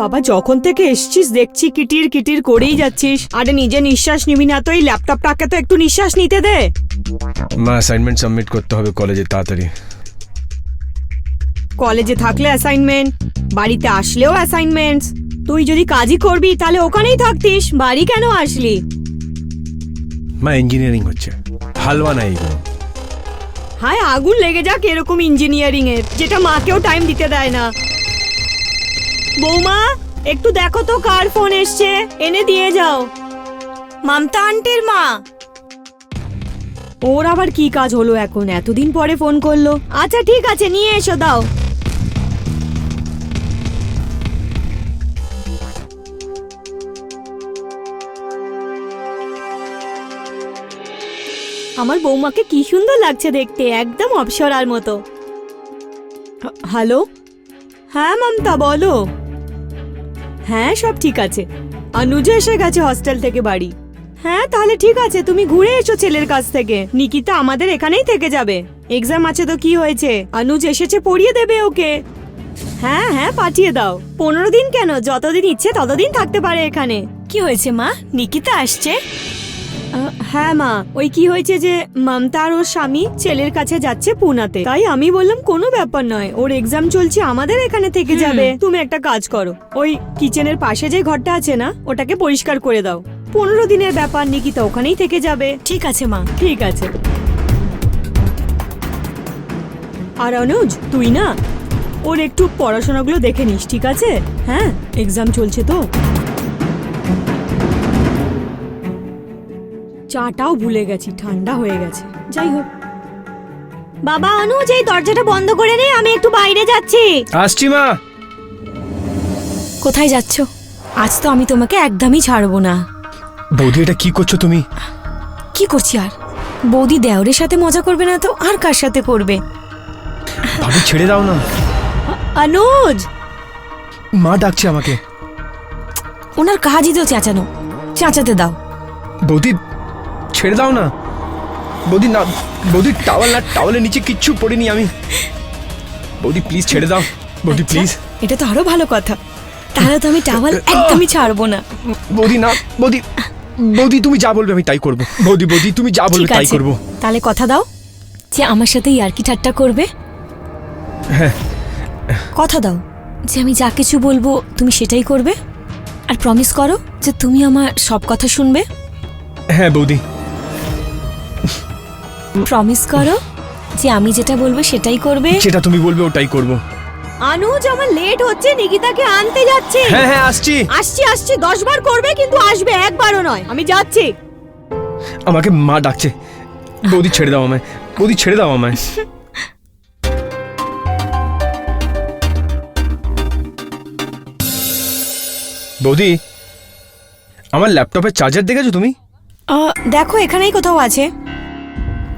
বাবা যখন থেকে এসছিস দেখছি কিটির কিটির করেই যাচ্ছিস। আরে নিজে নিঃশ্বাস নিবি না তো এই ল্যাপটপটাকে তো একটু নিঃশ্বাস নিতে দে। মা অ্যাসাইনমেন্ট সাবমিট করতে হবে কলেজে তাড়াতাড়ি। কলেজে থাকলে অ্যাসাইনমেন্ট বাড়িতে আসলেও অ্যাসাইনমেন্টস তুই যদি কাজই করবি তাহলে ওখানেই থাকতিস বাড়ি কেন আসলি? মা ইঞ্জিনিয়ারিং হচ্ছে। হালওয়া না এগুলো। হায় আগুন লেগে যাক এরকম ইঞ্জিনিয়ারিং এর যেটা মাকেও টাইম দিতে দেয় না। বৌমা, একটু দেখো তো কার ফোন এসছে। এনে দিয়ে যাও। মামতা আন্টির মা। ওর আবার কি কাজ হলো এখন? এতদিন পরে ফোন করল। আচ্ছা ঠিক আছে, নিয়ে এসো, দাও। আমার বৌমাকে কি সুন্দর লাগছে দেখতে, একদম অপসরার মতো। হ্যালো? হ্যাঁ মমতা, বলো। হ্যাঁ সব ঠিক আছে। অনুজ এসে গেছে হস্টেল থেকে বাড়ি। হ্যাঁ তাহলে ঠিক আছে, তুমি ঘুরে এসো ছেলের কাছ থেকে। নিকিতা আমাদের এখানেই থেকে যাবে। এক্সাম আছে তো কি হয়েছে? অনুজ এসেছে, পড়িয়ে দেবে ওকে। হ্যাঁ হ্যাঁ পাঠিয়ে দাও। পনেরো দিন কেন? যতদিন ইচ্ছে ততদিন থাকতে পারে এখানে। কি হয়েছে মা? নিকিতা আসছে? হ্যাঁ মা ওই কি হয়েছে যে মমতা আর ওর স্বামী ছেলের কাছে যাচ্ছে পুনাতে। তাই আমি বললাম কোনো ব্যাপার নয় ওর এক্সাম চলছে আমাদের এখানে থেকে যাবে। তুমি একটা কাজ করো ওই কিচেনের পাশে যে ঘরটা আছে না ওটাকে পরিষ্কার করে দাও। পনেরো দিনের ব্যাপার নিকিতা ওখানেই থেকে যাবে। ঠিক আছে মা। ঠিক আছে। আর অনুজ তুই না ওর একটু পড়াশোনাগুলো দেখে নিস ঠিক আছে? হ্যাঁ এক্সাম চলছে তো। চাটাও ভুলে গেছি ঠান্ডা হয়ে গেছে। যাই হোক। বাবা অনুজ এই দরজাটা বন্ধ করে নে আমি একটু বাইরে যাচ্ছি। আসছি মা। কোথায় যাচ্ছ? আজ তো আমি তোমাকে একদমই ছাড়বো না। বৌদি এটা কি করছ তুমি? কি করছি আর? বৌদি দেওরের সাথে মজা করবে না তো? আর কার সাথে করবে? ভাবি ছেড়ে দাও না। অনুজ! মা ডাকছে আমাকে। ওনার কাজই তো চেঁচানো। চেঁচাতে দাও। বৌদি ছেড়ে দাও না। বৌদি না বৌদি টাওয়াল না টাওয়ালের নিচে কিচ্ছু পড়িনি আমি। বৌদি প্লিজ ছেড়ে দাও। বৌদি আচ্ছা, প্লিজ এটা তো আরও ভালো কথা। তাহলে তো আমি টাওয়াল একদমই ছাড়বো না। বৌদি না বৌদি বৌদি তুমি যা বলবে আমি তাই করব। বৌদি বৌদি তুমি যা বলবে তাই করব। তাহলে কথা দাও যে আমার সাথে ইয়ার্কি ঠাট্টা করবে। হ্যাঁ। কথা দাও যে আমি যা কিছু বলব তুমি সেটাই করবে। আর প্রমিস করো যে তুমি আমার সব কথা শুনবে। হ্যাঁ বৌদি। প্রমিস করো যে আমি যেটা বলব সেটাই করবে। যেটা তুমি বলবে ওটাই করব। আনুজ আমার লেট হচ্ছে নিকিতাকে আনতে যাচ্ছি। হ্যাঁ হ্যাঁ আসছি। আসছি আসছি দশ বার করবে কিন্তু আসবে একবারও নয়। আমি যাচ্ছি। আমাকে মা ডাকছে। বৌদি ছেড়ে দাও আমায়। বৌদি ছেড়ে দাও আমায়। বৌদি আমার ল্যাপটপের চার্জার দেখেছ তুমি? দেখো এখানেই কোথাও আছে।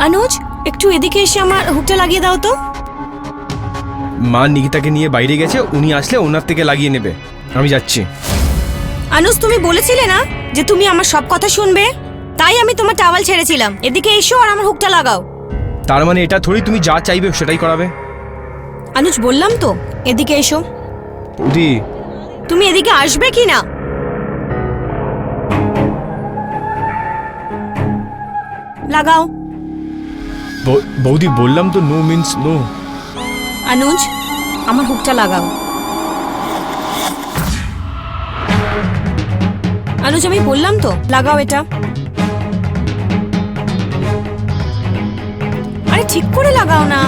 অনুজ একটু এদিকে এসে আমার হুকটা লাগিয়ে দাও তো। মা নিকিতাকে নিয়ে বাইরে গেছে উনি আসলে ওনার থেকে লাগিয়ে নেবে। আমি যাচ্ছি। অনুজ তুমি বলেছিলে না যে তুমি আমার সব কথা শুনবে? তাই আমি তোমার টাওয়াল ছেড়েছিলাম। এদিকে এসো আর আমার হুকটা লাগাও। তার মানে এটা থোড়ি তুমি যা চাইবে সেটাই করাবে? অনুজ বললাম তো এদিকে এসো। বৌদি তুমি এদিকে আসবে কি না? লাগাও। বৌদি, বললাম তো নো মিন্স নো অনুজ আমার হুকটা লাগাও। অনুজ আমি বললাম তো, লাগাও এটা। আরে ঠিক করে লাগাও না।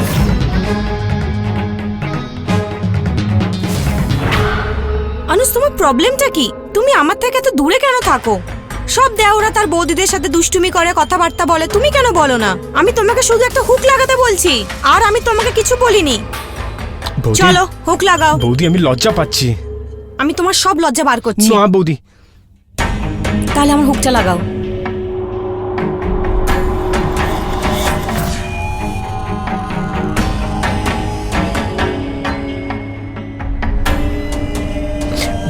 অনুজ তোমার প্রবলেমটা কি? তুমি আমার থেকে এত দূরে কেন থাকো? সব দেওরা তার বৌদিদের সাথে দুষ্টুমি করে কথাবার্তা বলে। তুমি কেন বলো না? আমি তোমাকে শুধু একটা হুক লাগাতে বলছি। আর আমি তোমাকে কিছু বলিনি। বৌদি? চলো হুক লাগাও। বৌদি আমি লজ্জা পাচ্ছি। আমি তোমার সব লজ্জা বার করছি। না বৌদি। তাহলে আমার হুকটা লাগাও।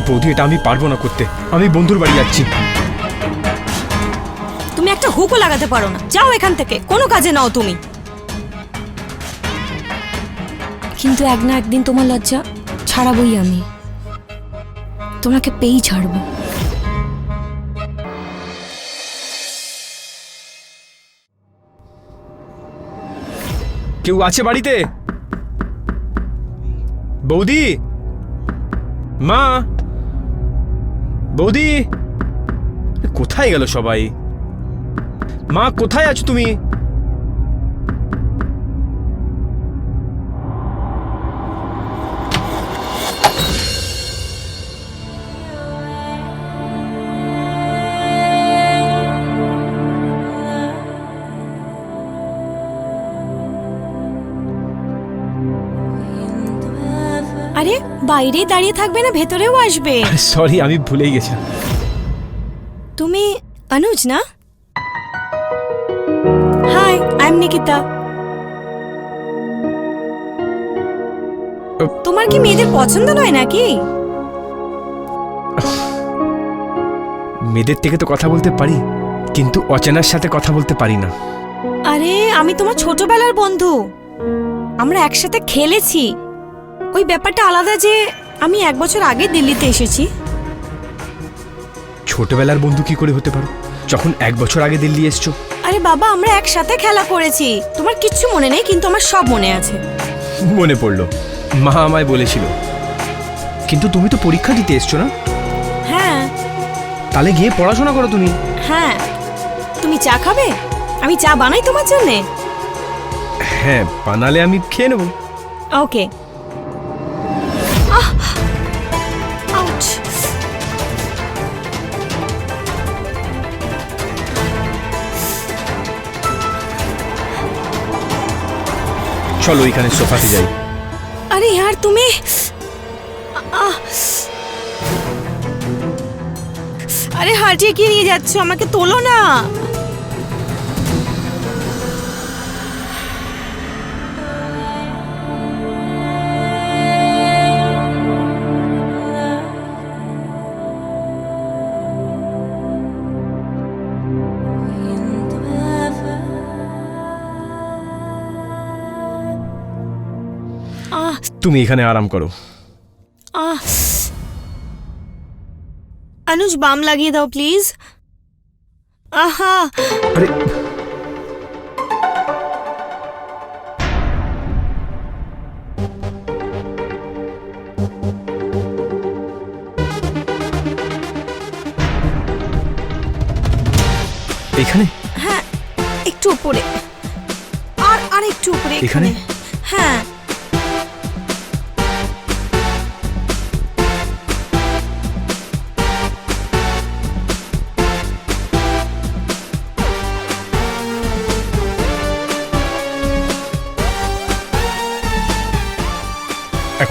বৌদি এটা আমি পারব না করতে। আমি বন্ধুর বাড়ি যাচ্ছি। তুমি একটা হুকও লাগাতে পারো না। যাও এখান থেকে কোনো কাজে নাও তুমি। কিন্তু এক না একদিন তোমার লজ্জা ছাড়াবই আমি। তোমাকে পেয়েই ছাড়বো। কেউ আছে বাড়িতে? বৌদি? মা? বৌদি? কোথায় গেল সবাই? মা কোথায় আছো তুমি? আরে বাইরেই দাঁড়িয়ে থাকবে না ভেতরেও আসবে। সরি আমি ভুলেই গেছিলাম। তুমি অনুজ না? এম নিকিতা তোমার কি মেয়েদের পছন্দ নয় নাকি? মেয়েদের থেকে তো কথা বলতে পারি কিন্তু অচেনার সাথে কথা বলতে পারি না। আরে আমি তোমার ছোটবেলার বন্ধু। আমরা একসাথে খেলেছি। ওই ব্যাপারটা আলাদা যে আমি এক বছর আগে দিল্লিতে এসেছি। ছোটবেলার বন্ধু কি করে হতে পারো? যখন এক বছর আগে দিল্লি এসছো আরে বাবা আমরা একসাথে খেলা করেছি। তোমার কিচ্ছু মনে নেই কিন্তু আমার সব মনে আছে। মনে পড়ল। মা আমায় বলেছিল। কিন্তু তুমি তো পরীক্ষা দিতে এসছো না? হ্যাঁ। তাহলে গিয়ে পড়াশোনা করো তুমি। হ্যাঁ। তুমি চা খাবে? আমি চা বানাই তোমার জন্যে? হ্যাঁ বানালে আমি খেয়ে নেব। ওকে। চলো এখানে সোফাতে যাই। আরে আর তুমি! আরে হাঁটিয়ে কি নিয়ে যাচ্ছ, আমাকে তোলো না। তুমি এখানে আরাম করো। আহ। অনুজ বাম লাগিয়ে দাও প্লিজ আহা। আরে। এখানে? হ্যাঁ একটু উপরে। আর আর একটু উপরে এখানে? এখানে? হ্যাঁ।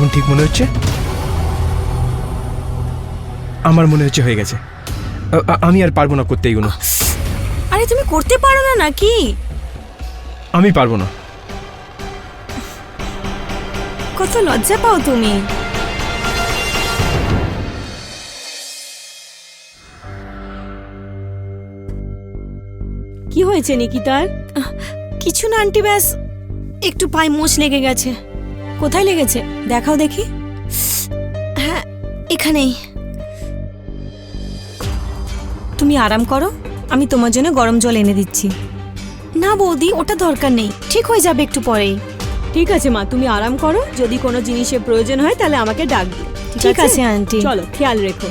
এখন ঠিক মনে হচ্ছে? আমার মনে হচ্ছে হয়ে গেছে। আমি আর পারব না করতে এইগুলো আরে তুমি করতে পারো না নাকি? আমি পারব না। কত লজ্জা পাও তুমি। কি হয়েছে নিকিতার? কিছু না আন্টি ব্যাস। একটু পায়ে মোচ লেগে গেছে। কোথায় লেগেছে? দেখাও দেখি। হ্যাঁ এখানেই। তুমি আরাম করো আমি তোমার জন্য গরম জল এনে দিচ্ছি। না বৌদি ওটা দরকার নেই। ঠিক হয়ে যাবে একটু পরেই। ঠিক আছে মা তুমি আরাম করো। যদি কোনো জিনিসের প্রয়োজন হয় তাহলে আমাকে ডাক দিও ঠিক আছে আন্টি। চলো খেয়াল রেখো।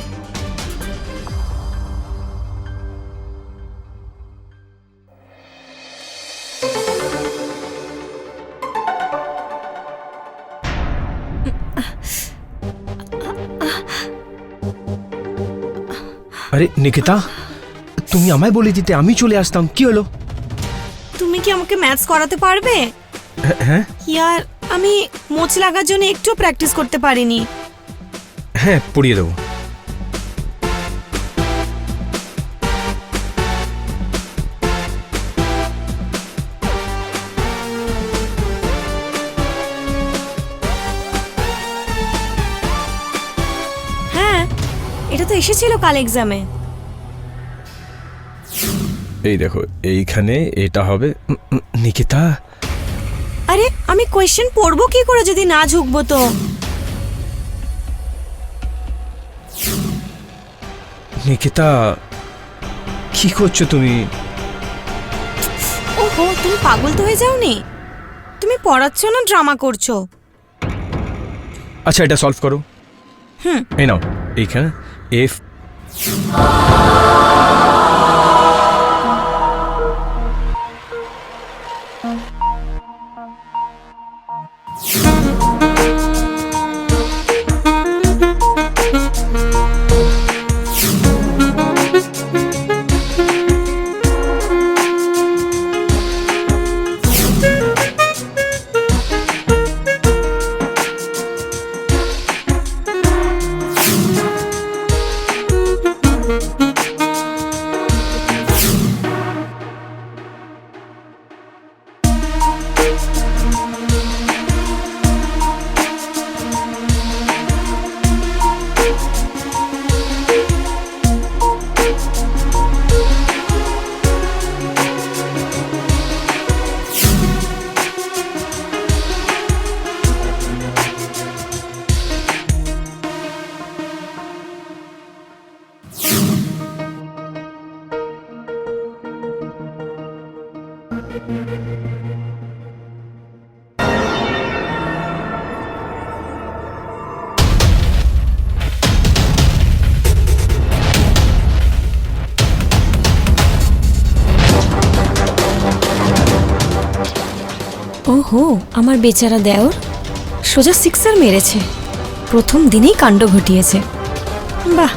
আরে নিকিতা তুমি আমায় বলে দিতে আমি চলে আসতাম কি হলো? তুমি কি আমাকে ম্যাথস করাতে পারবে? হ্যাঁ, হ্যাঁ। ইয়ার আমি মোচ লাগার জন্য একটু প্র্যাকটিস করতে পারিনি। হ্যাঁ পড়িয়ে দেবো। তো এসেছিল কাল এক্সামে এই দেখো এইখানে এটা হবে। নিকিতা? আরে আমি কোয়েশ্চেন পড়ব কি করে যদি না ঝুঁকবো তো? নিকিতা কি করছ তুমি? ওহো তুমি পাগল তো হয়ে যাওনি? তুমি পড়াচ্ছ না ড্রামা করছ? আচ্ছা এটা সলভ করো। হুম। এই নাও এইখানে। if. আমার বেচারা দেওর সোজা সিক্সার মেরেছে। প্রথম দিনেই কাণ্ড ঘটিয়েছে। বাহ!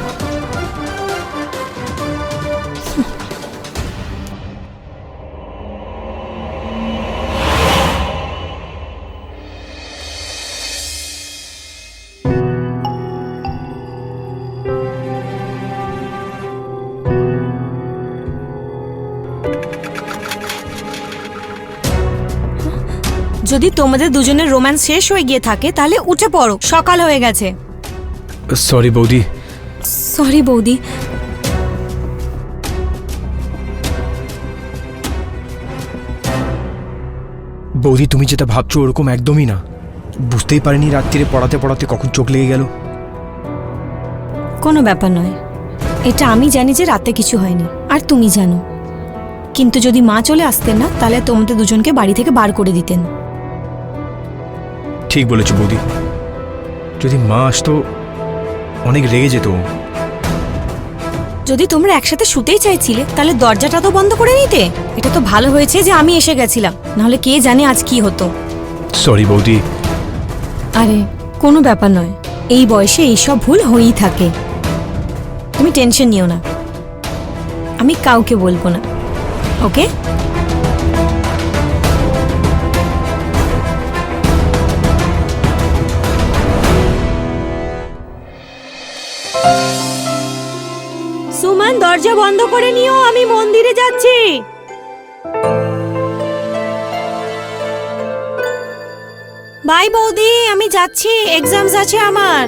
যদি তোমাদের দুজনের রোম্যান্স শেষ হয়ে গিয়ে থাকে তাহলে উঠে পড়ো। সকাল হয়ে গেছে। সরি বৌদি। সরি বৌদি। বৌদি তুমি যেটা ভাবছ ওরকম একদমই না। বুঝতেই পারিনি রাত্রিরে পড়াতে পড়াতে কখন চোখ লেগে গেল। কোনো ব্যাপার নয়। এটা আমি জানি যে রাতে কিছু হয়নি আর তুমি জানো। কিন্তু যদি মা চলে আসতেন না তাহলে তোমাদের দুজনকে বাড়ি থেকে বার করে দিতেন। ঠিক বলেছ বৌদি। যদি মা আসতো অনেক রেগে যেত যদি তোমরা একসাথে শুতেই চাইছিলে তাহলে দরজাটা তো বন্ধ করে নিতে। এটা তো ভালো হয়েছে যে আমি এসে গেছিলাম। নাহলে কে জানে আজ কি হতো। সরি বৌদি। আরে কোনো ব্যাপার নয়। এই বয়সে এইসব ভুল হয়েই থাকে। তুমি টেনশন নিও না। আমি কাউকে বলব না। ওকে? বন্ধ করে নিও আমি মন্দিরে যাচ্ছি। বাই বৌদি আমি যাচ্ছি এক্সামস আছে আমার।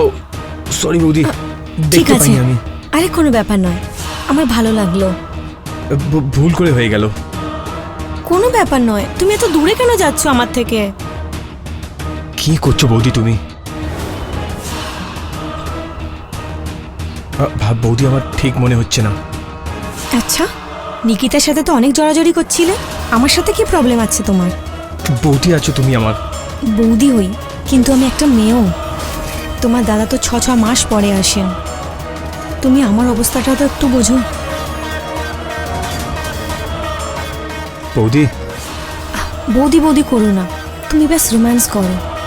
ও সরি বৌদি ঠিক আছে। আমি। আরে কোনো ব্যাপার নয় আমার ভালো লাগল। ভুল করে হয়ে গেল। কোনো ব্যাপার নয়। তুমি এত দূরে কেন যাচ্ছ আমার থেকে? কি করছ বৌদি তুমি? ভাব বৌদি আমার ঠিক মনে হচ্ছে না। আচ্ছা নিকিতার সাথে তো অনেক জড়াজড়ি করছিলে। আমার সাথে কি প্রবলেম আছে তোমার? বৌদি আছো তুমি আমার। বৌদি হই কিন্তু আমি একটা মেয়েও। তোমার দাদা তো ছ ছ মাস পরে আসেন। তুমি আমার অবস্থাটা তো একটু বোঝো। বৌদি। বৌদি বৌদি করো না। তুমি বেশ রোম্যান্স করো।